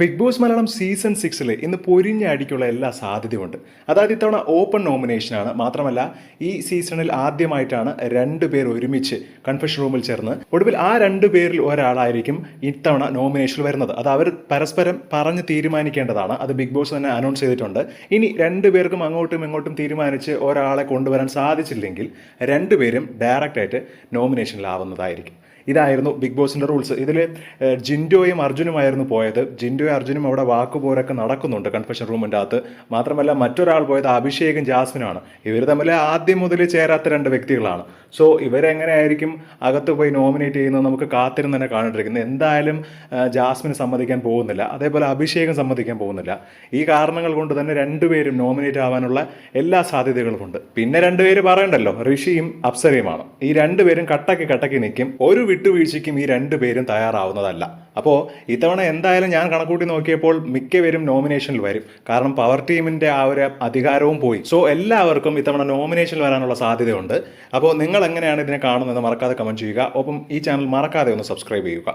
Big boss Malayalam season സിക്സിൽ ഇന്ന് പൊരിഞ്ഞ അടിക്കുള്ള എല്ലാ സാധ്യതയുമുണ്ട്. അതായത് ഇത്തവണ ഓപ്പൺ നോമിനേഷനാണ് മാത്രമല്ല ഈ സീസണിൽ ആദ്യമായിട്ടാണ് രണ്ട് പേർ ഒരുമിച്ച് കൺഫെഷൻ റൂമിൽ ചേർന്ന് ഒടുവിൽ ആ രണ്ട് പേരിൽ ഒരാളായിരിക്കും ഇത്തവണ നോമിനേഷനിൽ വരുന്നത്. അത് അവർ പരസ്പരം പറഞ്ഞ് തീരുമാനിക്കേണ്ടതാണ്. അത് ബിഗ് ബോസ് തന്നെ അനൗൺസ് ചെയ്തിട്ടുണ്ട്. ഇനി രണ്ടുപേർക്കും അങ്ങോട്ടും ഇങ്ങോട്ടും തീരുമാനിച്ച് ഒരാളെ കൊണ്ടുവരാൻ സാധിച്ചില്ലെങ്കിൽ രണ്ടുപേരും ഡയറക്റ്റ് ആയിട്ട് നോമിനേഷനിലാവുന്നതായിരിക്കും ഇതായിരുന്നു ബിഗ് ബോസിന്റെ റൂൾസ് ഇതിൽ ജിൻഡോയും അർജുനുമായിരുന്നു പോയത്. ജിൻഡോയും അർജുനും അവിടെ വാക്കുപോരൊക്കെ നടക്കുന്നുണ്ട്. കൺഫെഷൻ റൂമിന്റെ അകത്ത്. മാത്രമല്ല മറ്റൊരാൾ പോയത് അഭിഷേകും ജാസ്മിനാണ് ഇവർ തമ്മിൽ ആദ്യം മുതൽ ചേരാത്ത രണ്ട് വ്യക്തികളാണ്. സോ ഇവരെങ്ങനെയായിരിക്കും അകത്ത് പോയി നോമിനേറ്റ് ചെയ്യുന്നത് നമുക്ക് കാത്തിരുന്ന് തന്നെ കാണിട്ടിരിക്കുന്നത് എന്തായാലും ജാസ്മിന് സമ്മതിക്കാൻ പോകുന്നില്ല. അതേപോലെ അഭിഷേകം സമ്മതിക്കാൻ പോകുന്നില്ല. ഈ കാരണങ്ങൾ കൊണ്ട് തന്നെ രണ്ടുപേരും നോമിനേറ്റ് ആവാനുള്ള എല്ലാ സാധ്യതകളും ഉണ്ട് പിന്നെ രണ്ടുപേര് പറയണ്ടല്ലോ. ഋഷിയും അപ്സരയുമാണ്. ഈ രണ്ടുപേരും കട്ടക്ക് കട്ടക്ക് നിൽക്കും. ഒരു വിട്ടുവീഴ്ചയ്ക്കും ഈ രണ്ടുപേരും തയ്യാറാവുന്നതല്ല. അപ്പോൾ ഇത്തവണ എന്തായാലും ഞാൻ കണക്കൂട്ടി നോക്കിയപ്പോൾ മിക്കവരും നോമിനേഷനിൽ വരും. കാരണം പവർ ടീമിന്റെ ആ ഒരു അധികാരവും പോയി. സോ എല്ലാവർക്കും ഇത്തവണ നോമിനേഷനിൽ വരാനുള്ള സാധ്യതയുണ്ട്. അപ്പോൾ നിങ്ങൾ എങ്ങനെയാണ് ഇതിനെ കാണുന്നത് മറക്കാതെ കമന്റ് ചെയ്യുക. ഒപ്പം ഈ ചാനൽ മറക്കാതെ ഒന്ന് സബ്സ്ക്രൈബ് ചെയ്യുക.